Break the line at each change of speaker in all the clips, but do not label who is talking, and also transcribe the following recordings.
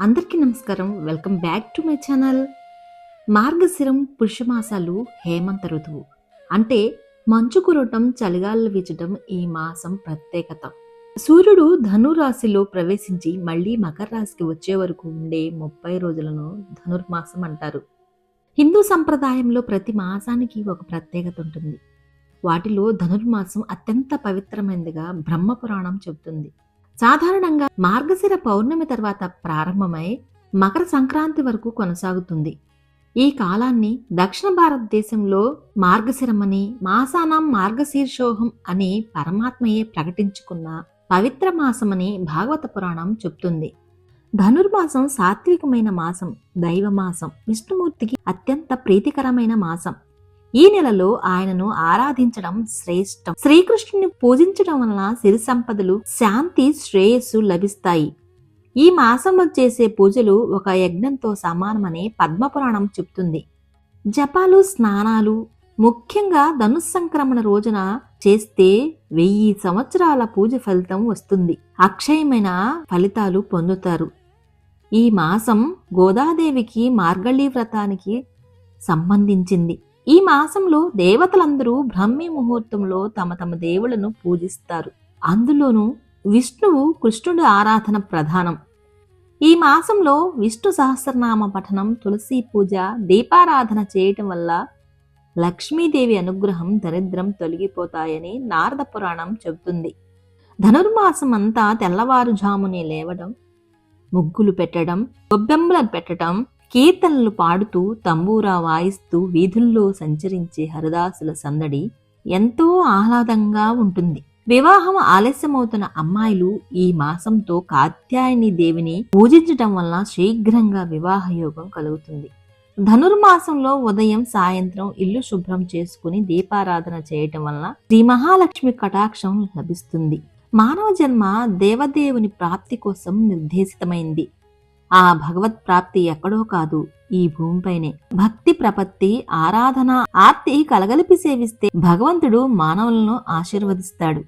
అందరికీ నమస్కారం. Welcome back to my channel. Margasiram పుష్యమాసాలు హేమంత ఋతువు. అంటే మంచు కురవటం చలిగాలు వీచటం ఈ మాసం ప్రత్యేకత. సూర్యుడు ధనురాశిలో ప్రవేశించి మళ్ళీ మకర రాశికి వచ్చే వరకు ఉండే ముప్పై రోజులను ధనుర్మాసం అంటారు. హిందూ సంప్రదాయంలో ప్రతి మాసానికి ఒక ప్రత్యేకత ఉంటుంది. వాటిలో ధనుర్మాసం అత్యంత పవిత్రమైనదిగా బ్రహ్మపురాణం చెబుతుంది. సాధారణంగా మార్గశిర పౌర్ణమి తర్వాత ప్రారంభమై మకర సంక్రాంతి వరకు కొనసాగుతుంది. ఈ కాలాన్ని దక్షిణ భారతదేశంలో మార్గశిరమని మాసానం మార్గశీర్షోహం అని పరమాత్మయే ప్రకటించుకున్న పవిత్ర మాసమని భాగవత పురాణం చెప్తుంది. ధనుర్మాసం సాత్వికమైన మాసం దైవమాసం విష్ణుమూర్తికి అత్యంత ప్రీతికరమైన మాసం. ఈ నెలలో ఆయనను ఆరాధించడం శ్రేష్టం. శ్రీకృష్ణుని పూజించడం వలన సిరి సంపదలు శాంతి శ్రేయస్సు లభిస్తాయి. ఈ మాసంలో చేసే పూజలు ఒక యజ్ఞంతో సమానమని పద్మపురాణం చెప్తుంది. జపాలు స్నానాలు ముఖ్యంగా ధనుస్సంక్రమణ రోజున చేస్తే వెయ్యి సంవత్సరాల పూజ ఫలితం వస్తుంది. అక్షయమైన ఫలితాలు పొందుతారు. ఈ మాసం గోదాదేవికి మార్గళీ వ్రతానికి సంబంధించింది. ఈ మాసంలో దేవతలందరూ బ్రహ్మి ముహూర్తంలో తమ తమ దేవులను పూజిస్తారు. అందులోనూ విష్ణువు కృష్ణుడి ఆరాధన ప్రధానం. ఈ మాసంలో విష్ణు సహస్రనామ పఠనం తులసి పూజ దీపారాధన చేయటం వల్ల లక్ష్మీదేవి అనుగ్రహం దరిద్రం తొలగిపోతాయని నారద పురాణం చెబుతుంది. ధనుర్మాసం అంతా తెల్లవారుజామునే లేవడం ముగ్గులు పెట్టడం గొబ్బెమ్మలను పెట్టడం కీర్తనలు పాడుతూ తంబూరా వాయిస్తూ వీధుల్లో సంచరించే హరిదాసుల సందడి ఎంతో ఆహ్లాదంగా ఉంటుంది. వివాహం ఆలస్యమవుతున్న అమ్మాయిలు ఈ మాసంతో కాత్యాయని దేవిని పూజించటం వల్ల శీఘ్రంగా వివాహ యోగం కలుగుతుంది. ధనుర్మాసంలో ఉదయం సాయంత్రం ఇల్లు శుభ్రం చేసుకుని దీపారాధన చేయటం వలన శ్రీ మహాలక్ష్మి కటాక్షం లభిస్తుంది. మానవ జన్మ దేవదేవుని ప్రాప్తి కోసం నిర్దేశితమైంది. ఆ భగవత్ ప్రాప్తి ఎక్కడో కాదు ఈ భూమిపైనే. భక్తి ప్రపత్తి ఆరాధన ఆర్తి కలగలిపి సేవిస్తే భగవంతుడు మానవులను ఆశీర్వదిస్తాడు.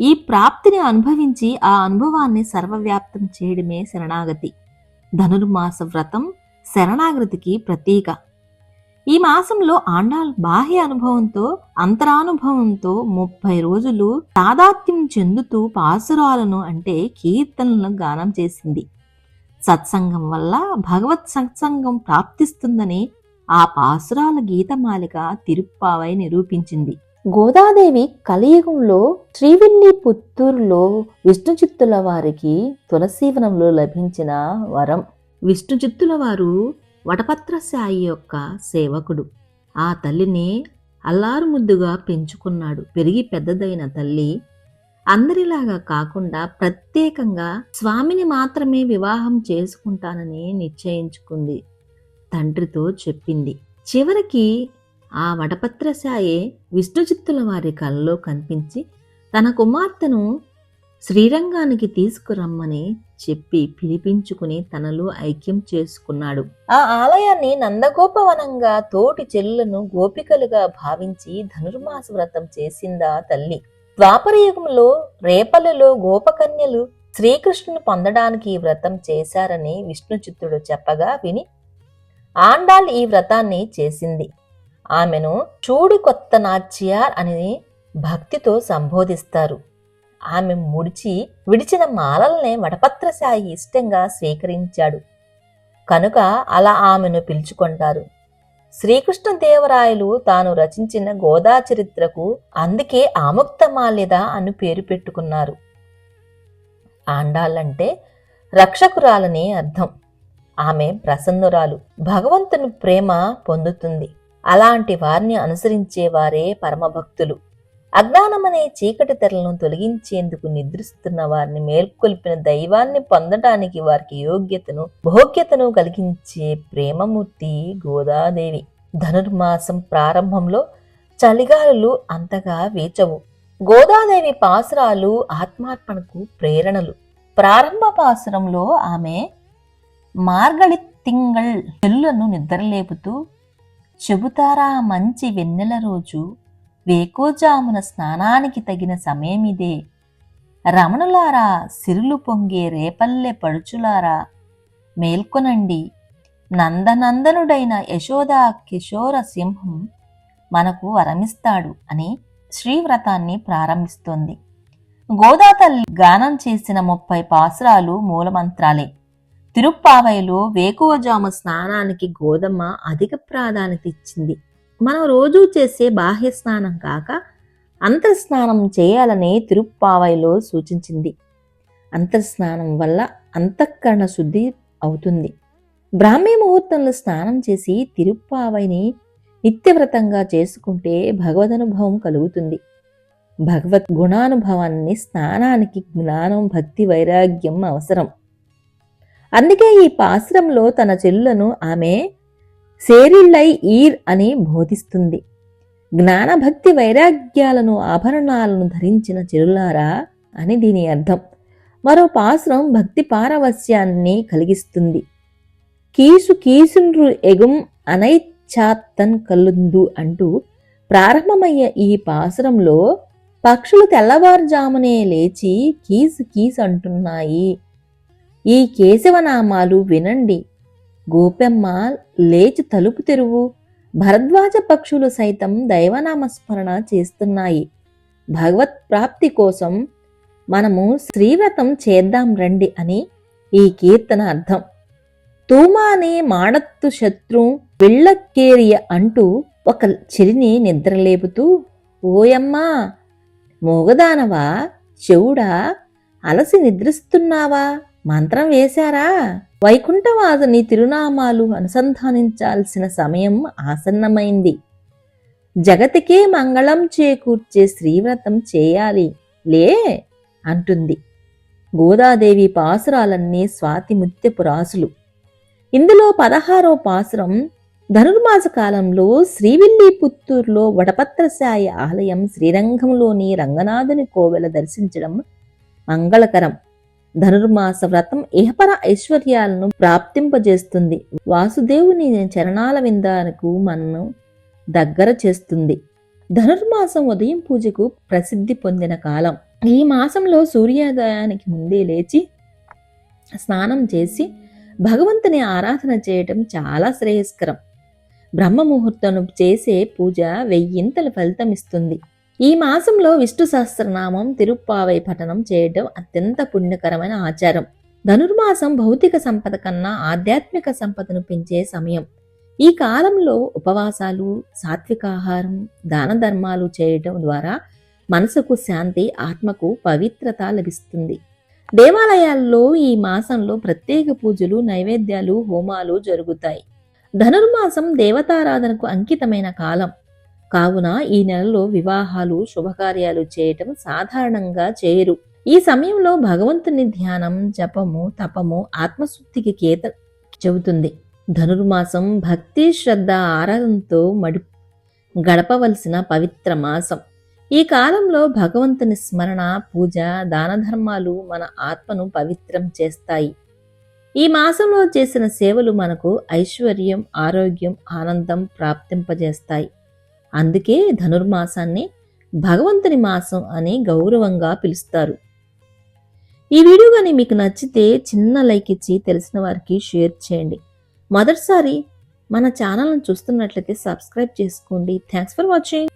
ఈ ప్రాప్తిని అనుభవించి ఆ అనుభవాన్ని సర్వవ్యాప్తం చేయడమే శరణాగతి. ధనుర్మాస వ్రతం శరణాగతికి ప్రతీక. ఈ మాసంలో ఆండాల్ బాహ్య అనుభవంతో అంతరానుభవంతో ముప్పై రోజులు తాదాత్యం చెందుతూ పాసురాలను అంటే కీర్తనలను గానం చేసింది. సత్సంగం వల్ల భగవత్ సత్సంగం ప్రాప్తిస్తుందని ఆ పాసురాల గీతమాలిక తిరుప్పావై నిరూపించింది. గోదాదేవి కలియుగంలో శ్రీవిల్లి పుత్తూరులో విష్ణు చిత్తుల వారికి తులసీవనంలో లభించిన వరం. విష్ణు చిత్తుల వారు వటపత్రశాయి యొక్క సేవకుడు. ఆ తల్లిని అల్లారు ముద్దుగా పెంచుకున్నాడు. పెరిగి పెద్దదైన తల్లి అందరిలాగా కాకుండా ప్రత్యేకంగా స్వామిని మాత్రమే వివాహం చేసుకుంటానని నిశ్చయించుకుంది. తండ్రితో చెప్పింది. చివరికి ఆ వటపత్రశాయే విష్ణుచిత్తుల వారి కలలో కనిపించి తన కుమార్తెను శ్రీరంగానికి తీసుకురమ్మని చెప్పి పిలిపించుకుని తనలో ఐక్యం చేసుకున్నాడు. ఆ ఆలయాన్ని నందగోపవనంగా తోటి చెల్లులను గోపికలుగా భావించి ధనుర్మాస వ్రతం చేసిందా తల్లి. ద్వాపరయుగంలో రేపలలో గోపకన్యలు శ్రీకృష్ణుని పొందడానికి ఈ వ్రతం చేశారని విష్ణుచిత్తుడు చెప్పగా విని ఆండాల్ ఈ వ్రతాన్ని చేసింది. ఆమెను చూడు కొత్త నాచ్యార్ అని భక్తితో సంబోధిస్తారు. ఆమె ముడిచి విడిచిన మాలల్నే వటపత్రశాయి ఇష్టంగా స్వీకరించాడు. కనుక అలా ఆమెను పిలుచుకుంటారు. శ్రీకృష్ణదేవరాయలు తాను రచించిన గోదా చరిత్రకు అందుకే ఆముక్తమాల్యద అని పేరు పెట్టుకున్నారు. ఆండాలంటే రక్షకురాలని అర్థం. ఆమె ప్రసన్నురాలు. భగవంతుని ప్రేమ పొందుతుంది. అలాంటి వారిని అనుసరించే వారే పరమభక్తులు. అజ్ఞానమనే చీకటి తెరలను తొలగించేందుకు నిద్రిస్తున్న వారిని మేల్కొల్పిన దైవాన్ని పొందటానికి వారికి యోగ్యతను భోగ్యతను కలిగించే ప్రేమమూర్తి గోదాదేవి. ధనుర్మాసం ప్రారంభంలో చలిగాలులు అంతగా వీచవు. గోదాదేవి పాసురాలు ఆత్మార్పణకు ప్రేరణలు. ప్రారంభ పాసురంలో ఆమె మార్గళి తింగళ్ చెల్లులను నిద్రలేపుతూ చెబుతారా మంచి వెన్నెల రోజు వేకోజామున స్నానానికి తగిన సమయమిదే. రమణులారా సిరులు పొంగే రేపల్లె పడుచులారా మేల్కొనండి. నందనందనుడైన యశోదా కిషోర సింహం మనకు వరమిస్తాడు అని శ్రీవ్రతాన్ని ప్రారంభిస్తోంది. గోదాతల్లి గానం చేసిన ముప్పై పాసురాలు మూలమంత్రాలే. తిరుప్పావైలో వేకువజాము స్నానానికి గోధుమ అధిక ప్రాధాన్యత ఇచ్చింది. మనం రోజూ చేసే బాహ్య స్నానం కాక అంతర్స్నానం చేయాలని తిరుప్పావైలో సూచించింది. అంతర్స్నానం వల్ల అంతఃకరణ శుద్ధి అవుతుంది. బ్రాహ్మీ ముహూర్తంలో స్నానం చేసి తిరుప్పావైని నిత్యవ్రతంగా చేసుకుంటే భగవదనుభవం కలుగుతుంది. భగవత్ గుణానుభవాన్ని స్నానానికి జ్ఞానం భక్తి వైరాగ్యం అవసరం. అందుకే ఈ పాశ్రంలో తన చెల్లులను ఆమె సేరిళ్ళై ఈర్ అని బోధిస్తుంది. జ్ఞానభక్తి వైరాగ్యాలను ఆభరణాలను ధరించిన చెల్లులారా అని దీని అర్థం. మరో పాశ్రం భక్తి పారవస్యాన్ని కలిగిస్తుంది. కీసు కీసుండ్రు ఎగుం అనైచ్ఛాత్తన్ కల్లుందు అంటూ ప్రారంభమయ్యే ఈ పాసురంలో పక్షులు తెల్లవారుజామునే లేచి కీసు కీసు అంటున్నాయి. ఈ కేశవనామాలు వినండి. గోపెమ్మ లేచి తలుపు తెరువు. భరద్వాజ పక్షులు సైతం దైవనామస్మరణ చేస్తున్నాయి. భగవత్ ప్రాప్తి కోసం మనము శ్రీవ్రతం చేద్దాం రండి అని ఈ కీర్తన అర్థం. తూమానే మాడత్తు శత్రు వెళ్ళక్కేరియ అంటూ ఒక చిరిని నిద్రలేపుతూ ఓయమ్మా మోగదానవా చెవుడా అలసి నిద్రిస్తున్నావా మంత్రం వేశారా? వైకుంఠవాసుని తిరునామాలు అనుసంధానించాల్సిన సమయం ఆసన్నమైంది. జగతికే మంగళం చేకూర్చే శ్రీవ్రతం చేయాలి లే అంటుంది. గోదాదేవి పాసురాలన్నీ స్వాతి ముత్యపు రాసులు ఇందులో పదహారో పాసురం ధనుర్మాస కాలంలో శ్రీవిల్లిపుత్తూరులో వడపత్రసాయి ఆలయం శ్రీరంగంలోని రంగనాథుని కోవెల దర్శించడం మంగళకరం. ధనుర్మాస వ్రతం ఇహపర ఐశ్వర్యాలను ప్రాప్తింపజేస్తుంది. వాసుదేవుని చరణాల విందానికి మనను దగ్గర చేస్తుంది. ధనుర్మాసం ఉదయం పూజకు ప్రసిద్ధి పొందిన కాలం. ఈ మాసంలో సూర్యోదయానికి ముందే లేచి స్నానం చేసి భగవంతుని ఆరాధన చేయటం చాలా శ్రేయస్కరం. బ్రహ్మ ముహూర్తం చేసే పూజ వెయ్యింతల ఫలితం ఇస్తుంది. ఈ మాసంలో విష్ణు సహస్రనామం తిరుప్పావై పఠనం చేయడం అత్యంత పుణ్యకరమైన ఆచారం. ధనుర్మాసం భౌతిక సంపద కన్నా ఆధ్యాత్మిక సంపదను పెంచే సమయం. ఈ కాలంలో ఉపవాసాలు సాత్వికాహారం దాన ధర్మాలు చేయడం ద్వారా మనసుకు శాంతి ఆత్మకు పవిత్రత లభిస్తుంది. దేవాలయాల్లో ఈ మాసంలో ప్రత్యేక పూజలు నైవేద్యాలు హోమాలు జరుగుతాయి. ధనుర్మాసం దేవతారాధనకు అంకితమైన కాలం. కావున ఈ నెలలో వివాహాలు శుభకార్యాలు చేయటం సాధారణంగా చేయరు. ఈ సమయంలో భగవంతుని ధ్యానం జపము తపము ఆత్మశుద్ధికి కేత చెబుతుంది. ధనుర్మాసం భక్తి శ్రద్ధ ఆరాధనతో మడి గడపవలసిన పవిత్ర మాసం. ఈ కాలంలో భగవంతుని స్మరణ పూజ దాన ధర్మాలు మన ఆత్మను పవిత్రం చేస్తాయి. ఈ మాసంలో చేసిన సేవలు మనకు ఐశ్వర్యం ఆరోగ్యం ఆనందం ప్రాప్తింపజేస్తాయి. అందుకే ధనుర్మాసాన్ని భగవంతుని మాసం అని గౌరవంగా పిలుస్తారు. ఈ వీడియో కానీ మీకు నచ్చితే చిన్న లైక్ ఇచ్చి తెలిసిన వారికి షేర్ చేయండి. మొదటిసారి మన ఛానల్ను చూస్తున్నట్లయితే సబ్స్క్రైబ్ చేసుకోండి. Thanks for watching.